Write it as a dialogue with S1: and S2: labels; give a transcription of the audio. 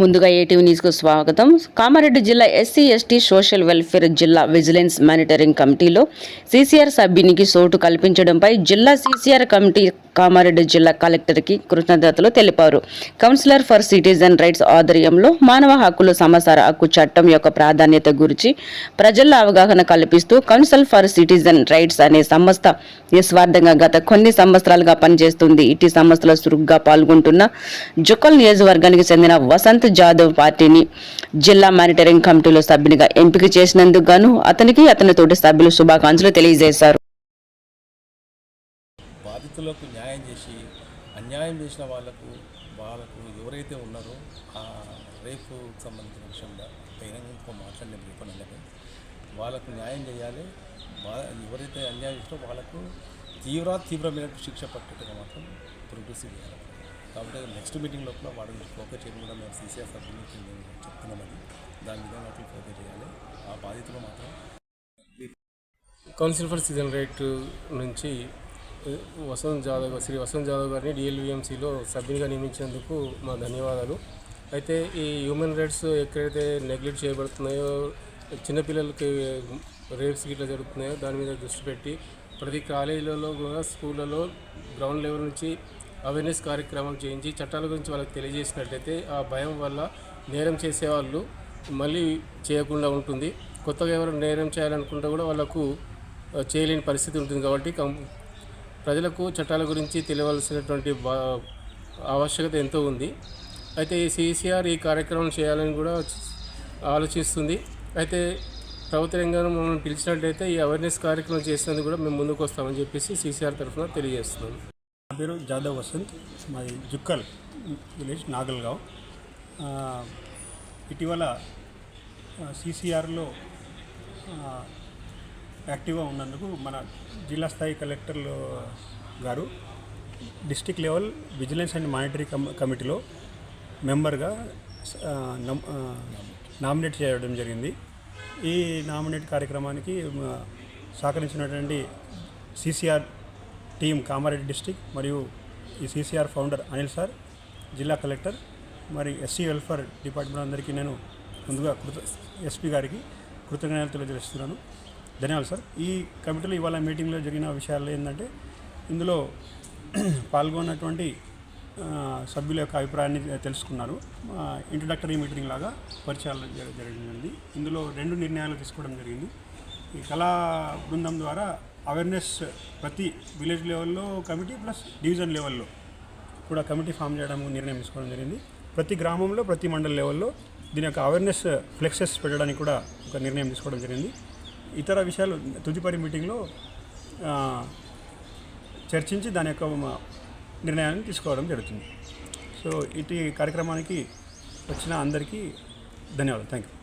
S1: ముందుగా ఏటీవీ న్యూస్కు స్వాగతం. కామారెడ్డి జిల్లా ఎస్సీ ఎస్టీ సోషల్ వెల్ఫేర్ జిల్లా విజిలెన్స్ మానిటరింగ్ కమిటీలో సీసీఆర్ సభ్యునికి సోటు కల్పించడంపై జిల్లా సీసీఆర్ కమిటీ కామారెడ్డి జిల్లా కలెక్టర్కి కృతజ్ఞతలు తెలిపారు. కౌన్సిలర్ ఫర్ సిటిజన్ రైట్స్ ఆధ్వర్యంలో మానవ హక్కుల సమాచార హక్కు చట్టం యొక్క ప్రాధాన్యత గురించి ప్రజల్లో అవగాహన కల్పిస్తూ కౌన్సిల్ ఫర్ సిటిజన్ రైట్స్ అనే సంస్థ నిస్వార్థంగా గత కొన్ని సంవత్సరాలుగా పనిచేస్తుంది. ఇటీ సంస్థలో చురుగ్గా పాల్గొంటున్న జుక్కల్ నియోజకవర్గానికి చెందిన వసంత్ జాదవ్ పార్టీని జిల్లా మానిటరింగ్ కమిటీలో సభ్యునిగా ఎంపిక చేసినందుకు గాను అతనికి అతని తోటి సభ్యులు శుభాకాంక్షలు తెలియజేశారు.
S2: బాధితులకు న్యాయం చేసి అన్యాయం చేసిన వాళ్ళకు వాళ్ళకు ఎవరైతే ఉన్నారో ఆ రేపు సంబంధించిన విషయంలో బహిరంగంతో మాట్లాడిన రేపనల్లకే వాళ్ళకు న్యాయం చేయాలి. ఎవరైతే అన్యాయం చేసినో వాళ్ళకు తీవ్ర తీవ్రమైన శిక్ష పట్టేట్టుగా మాత్రం ప్రోగ్రెసివ్ చేయాలి. కాబట్టి నెక్స్ట్ మీటింగ్ లోపల వాడిని ఫోకస్ చేయడం కూడా మేము సీసీఆర్ సభ్యులకి మేము చెప్తున్నామని దాని మీద వాటిని ఫోకస్ చేయాలి. ఆ బాధితులు మాత్రం
S3: కౌన్సిల్ ఫర్ సీజన్ రైట్ నుంచి వసంత్ జాదవ్ శ్రీ వసంత్ జాదవ్ గారిని డిఎల్విఎంసీలో సభ్యునిగా నియమించినందుకు మా ధన్యవాదాలు. అయితే ఈ హ్యూమన్ రైట్స్ ఎక్కడైతే నెగ్లెక్ట్ చేయబడుతున్నాయో చిన్నపిల్లలకి రేప్స్ గిట్లా జరుగుతున్నాయో దాని మీద దృష్టి పెట్టి ప్రతి కాలేజీలలో కూడా స్కూళ్ళలో గ్రౌండ్ లెవెల్ నుంచి అవేర్నెస్ కార్యక్రమం చేయించి చట్టాల గురించి వాళ్ళకి తెలియజేసినట్లయితే ఆ భయం వల్ల నేరం చేసేవాళ్ళు మళ్ళీ చేయకుండా ఉంటుంది. కొత్తగా ఎవరు నేరం చేయాలనుకుంటే కూడా వాళ్ళకు చేయలేని పరిస్థితి ఉంటుంది కాబట్టి ప్రజలకు చట్టాల గురించి తెలియవలసినటువంటి బా ఆవశ్యకత ఎంతో ఉంది. అయితే ఈ సిసిఆర్ ఈ కార్యక్రమం చేయాలని కూడా ఆలోచిస్తుంది. అయితే ప్రభుత్వ రంగం మమ్మల్ని పిలిచినట్లయితే ఈ అవేర్నెస్ కార్యక్రమం చేసినందుకు కూడా మేము ముందుకు వస్తామని చెప్పేసి సిసిఆర్ తరఫున తెలియజేస్తున్నాం.
S4: నా పేరు జాదవ్ వసంత్. మాది జుక్కల్ విలేజ్ నాగల్గావ్. ఇటీవల సీసీఆర్లో యాక్టివ్గా ఉన్నందుకు మన జిల్లా స్థాయి కలెక్టర్లు గారు district level vigilance and monitory కమి కమిటీలో మెంబర్గా నామినేట్ చేయడం జరిగింది. ఈ నామినేట్ కార్యక్రమానికి సహకరించినటువంటి సీసీఆర్ టీం కామారెడ్డి డిస్టిక్ మరియు ఈ సీసీఆర్ ఫౌండర్ అనిల్ సార్ జిల్లా కలెక్టర్ మరి ఎస్సీ వెల్ఫేర్ డిపార్ట్మెంట్ అందరికీ నేను ముందుగా కృత ఎస్పీ గారికి కృతజ్ఞతలు తెలియజేస్తున్నాను. ధన్యవాదాలు సార్. ఈ కమిటీలో ఇవాళ మీటింగ్లో జరిగిన విషయాలు ఏంటంటే ఇందులో పాల్గొన్నటువంటి సభ్యుల యొక్క అభిప్రాయాన్ని తెలుసుకున్నారు. ఇంట్రడక్టరీ మీటింగ్ లాగా పరిచయాలు జరిగింది ఇందులో రెండు నిర్ణయాలు తీసుకోవడం జరిగింది. ఈ కళా బృందం ద్వారా అవేర్నెస్ ప్రతి విలేజ్ లెవెల్లో కమిటీ ప్లస్ డివిజన్ లెవెల్లో కూడా కమిటీ ఫామ్ చేయడం నిర్ణయం తీసుకోవడం జరిగింది. ప్రతి గ్రామంలో ప్రతి మండల లెవెల్లో దీని యొక్క అవేర్నెస్ ఫ్లెక్సెస్ పెట్టడానికి కూడా ఒక నిర్ణయం తీసుకోవడం జరిగింది. ఇతర విషయాలు తుదిపరి మీటింగ్లో చర్చించి దాని యొక్క నిర్ణయాన్ని తీసుకోవడం జరుగుతుంది. సో ఇటు కార్యక్రమానికి వచ్చిన అందరికీ ధన్యవాదాలు. Thank you